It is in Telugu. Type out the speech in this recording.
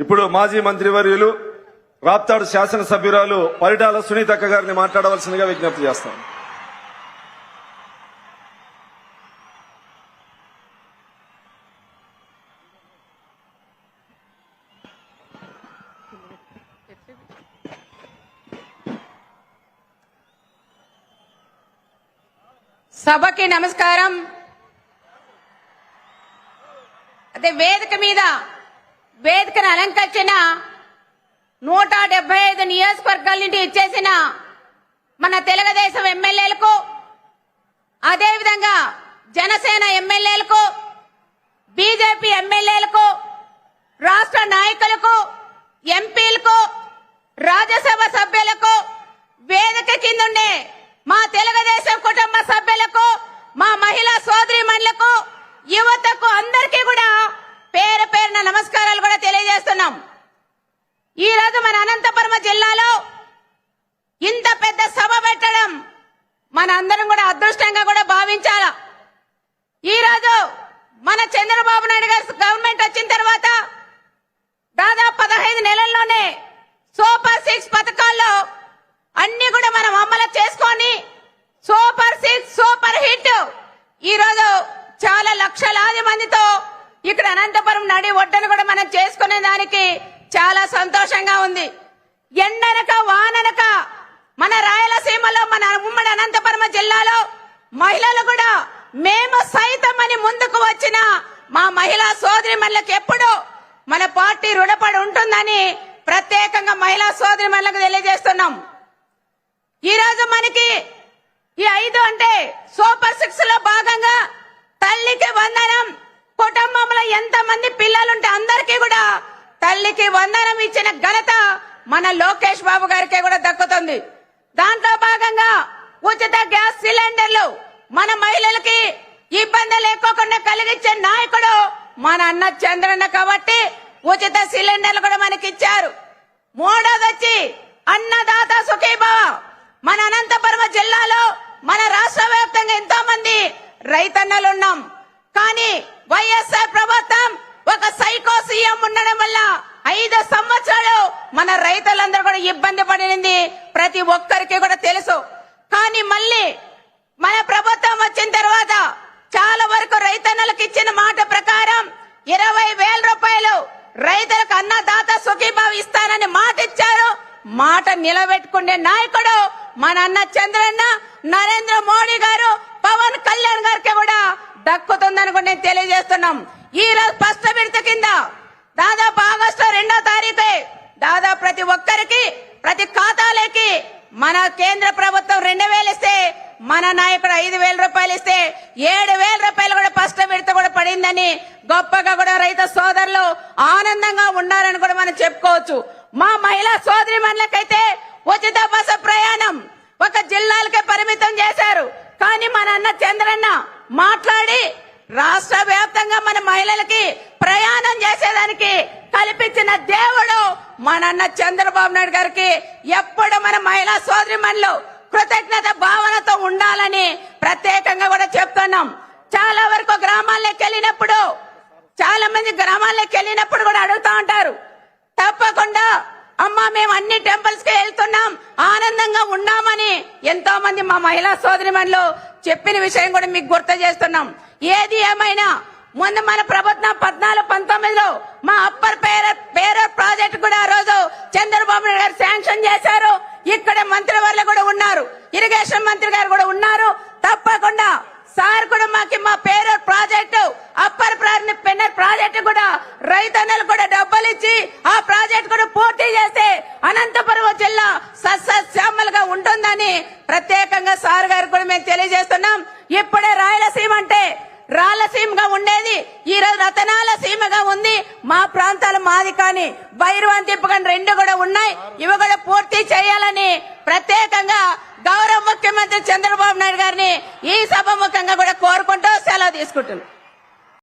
ఇప్పుడు మాజీ మంత్రివర్యులు రాప్తాడు శాసనసభ్యురాలు పరిటాల సునీతక్క గారిని మాట్లాడవలసిందిగా విజ్ఞప్తి చేస్తాం. సభకి నమస్కారం. అదే వేదిక మీద వేదికను అలంకరించిన నూట డెబ్బై ఐదు నియోజకవర్గాల నుండి ఇచ్చేసిన మన తెలుగుదేశం ఎమ్మెల్యేలకు అదేవిధంగా జనసేన ఎమ్మెల్యేలకు బీజేపీ ఎమ్మెల్యేలకు రాష్ట్ర నాయకులకు ఎంపీలకు రాజ్యసభ సభ్యులకు వేదిక కిందుండే మా తెలుగుదేశం కుటుంబ సభ్యులకు మా మహిళా సోదరిమణులకు యువతకు అందరికీ కూడా పేరు పేరున నమస్కారాలు కూడా తెలియజేస్తున్నాం ఈ రోజు మన అనంతపురం జిల్లాలో ఇంత పెద్ద సభ పెట్టడం మన అందరం కూడా అదృష్టంగా కూడా భావించాలా ఈ రోజు మన చంద్రబాబు నాయుడు గారు గవర్నమెంట్ వచ్చిన తర్వాత దాదాపు పదహైదు నెలల్లోనే సూపర్ సిక్స్ పథకాల్లో అన్ని కూడా మనం అమలు చేసుకొని సూపర్ సిక్స్ సూపర్ హిట్. ఈ రోజు చాలా లక్షలాది మందితో ఇక్కడ అనంతపురం నడి ఒడ్డను కూడా మనం చేసుకునే దానికి చాలా సంతోషంగా ఉంది. ఎండనక వాననక మన రాయలసీమలో మన ఉమ్మడి అనంతపురం జిల్లాలో మహిళలు కూడా మేము సైతం అని ముందుకు వచ్చిన మా మహిళా సోదరి ఎప్పుడు మన పార్టీ రుణపడి ఉంటుందని ప్రత్యేకంగా మహిళా సోదరి తెలియజేస్తున్నాం. ఈ రోజు మనకి ఈ ఐదు అంటే సూపర్ సిక్స్లో భాగంగా తల్లికి వందనం కుటుంబంలో ఎంత మంది పిల్లలుంటే అందరికీ కూడా తల్లికి వందనం ఇచ్చిన ఘనత మన లోకేష్ బాబు గారికి కూడా దక్కుతుంది. దాంట్లో భాగంగా ఉచిత గ్యాస్ సిలిండర్లు మన మహిళలకి ఇబ్బంది లేకోకుండా కలిగించే నాయకుడు మన అన్న చంద్రన్న కాబట్టి ఉచిత సిలిండర్లు కూడా మనకి ఇచ్చారు మూడోది వచ్చి అన్నదాత సుఖీభావ. మన అనంతపురం జిల్లాలో మన రాష్ట్ర వ్యాప్తంగా ఎంతో మంది రైతన్నలు ఉన్నాం కానీ వైఎస్ఆర్ ప్రభుత్వం ఒక సైకో సీఎం ఉండడం వల్ల ఐదు సంవత్సరాలు మన రైతులందరూ కూడా ఇబ్బంది పడింది ప్రతి ఒక్కరికి కూడా తెలుసు. కానీ మళ్ళీ మన ప్రభుత్వం వచ్చిన తర్వాత చాలా వరకు రైతన్నలకు ఇచ్చిన మాట ప్రకారం ఇరవై వేల రూపాయలు రైతులకు అన్నదాత సుఖీభావ ఇస్తానని మాట ఇచ్చారు మాట నిలబెట్టుకునే నాయకుడు మన అన్న చంద్రన్న నరేంద్ర మోడీ గారు పవన్ కళ్యాణ్ గారికి కూడా దక్కుతుందని కూడా నేను తెలియజేస్తున్నాం. ఈ రోజు ఫస్ట్ విడత కింద దాదాపు ఆగస్టు రెండో తారీఖు దాదాపు ప్రతి ఒక్కరికి ప్రతి ఖాతాలకి మన కేంద్ర ప్రభుత్వం రెండు వేలు ఇస్తే మన నాయకుడు ఐదు వేల రూపాయలు ఇస్తే ఏడు వేల రూపాయలు కూడా ఫస్ట్ విడత కూడా పడిందని గొప్పగా కూడా రైతు సోదరులు ఆనందంగా ఉండాలని కూడా మనం చెప్పుకోవచ్చు. మా మహిళా సోదరి మనలకైతే ఉచిత బస్సు ప్రయాణం ఒక జిల్లాలకే పరిమితం చేశారు. కానీ మన అన్న చంద్రన్న మాట్లాడి రాష్ట్ర వ్యాప్తంగా మన మహిళలకి ప్రయాణం చేసేదానికి కల్పించిన దేవుడు మన అన్న చంద్రబాబు నాయుడు గారికి ఎప్పుడు మన మహిళా సోదరి మనలు కృతజ్ఞత భావనతో ఉండాలని ప్రత్యేకంగా కూడా చెప్తున్నాం. చాలా వరకు గ్రామాల్లోకి వెళ్ళినప్పుడు చాలా మంది గ్రామాల్లోకి వెళ్ళినప్పుడు కూడా అడుగుతా ఉంటారు. తప్పకుండా. అమ్మ మేము అన్ని టెంపుల్స్కి వెళ్తున్నాం. ఆనందంగా ఉన్నామని ఎంతో మంది మా మహిళా సోదరి చెప్పిన విషయం కూడా మీకు గుర్తు చేస్తున్నాం. ఏది ఏమైనా ముందు మన ప్రభుత్వం పద్నాలుగు పంతొమ్మిదిలో మా అప్పర్ పేర పేర ప్రాజెక్ట్ కూడా ఆ రోజు చంద్రబాబు నాయుడు గారు శాంక్షన్ చేశారు. ఇక్కడ మంత్రి వాళ్ళు కూడా ఉన్నారు. ఇరిగేషన్ మంత్రి గారు కూడా ఉన్నారు. తప్పకుండా సార్ కూడా మాకి మా పేరు ప్రాజెక్టు అప్పర్ పెన్నర్ ప్రాజెక్టు కూడా రైతన్నలు కూడా డబ్బులు ఇచ్చి ఆ ప్రాజెక్ట్ కూడా పూర్తి చేస్తే అనంతపురం జిల్లా సస్యశ్యామలుగా ఉంటుందని ప్రత్యేకంగా సార్ గారు కూడా మేము తెలియజేస్తున్నాం ఇప్పుడే రాయలసీమ అంటే రాయలసీమగా ఉండేది. ఈ రోజు రతనాల సీమగా ఉంది. మా ప్రాంతాలు మాది కానీ బైరవాన్ తిప్పకని రెండు కూడా ఉన్నాయి. ఇవి కూడా పూర్తి చేయాలని ప్రత్యేకంగా గౌరవ ముఖ్యమంత్రి చంద్రబాబు నాయుడు గారిని ఈ సభ ముఖంగా కూడా కోరుకుంటూ సెలవు తీసుకుంటున్నాం.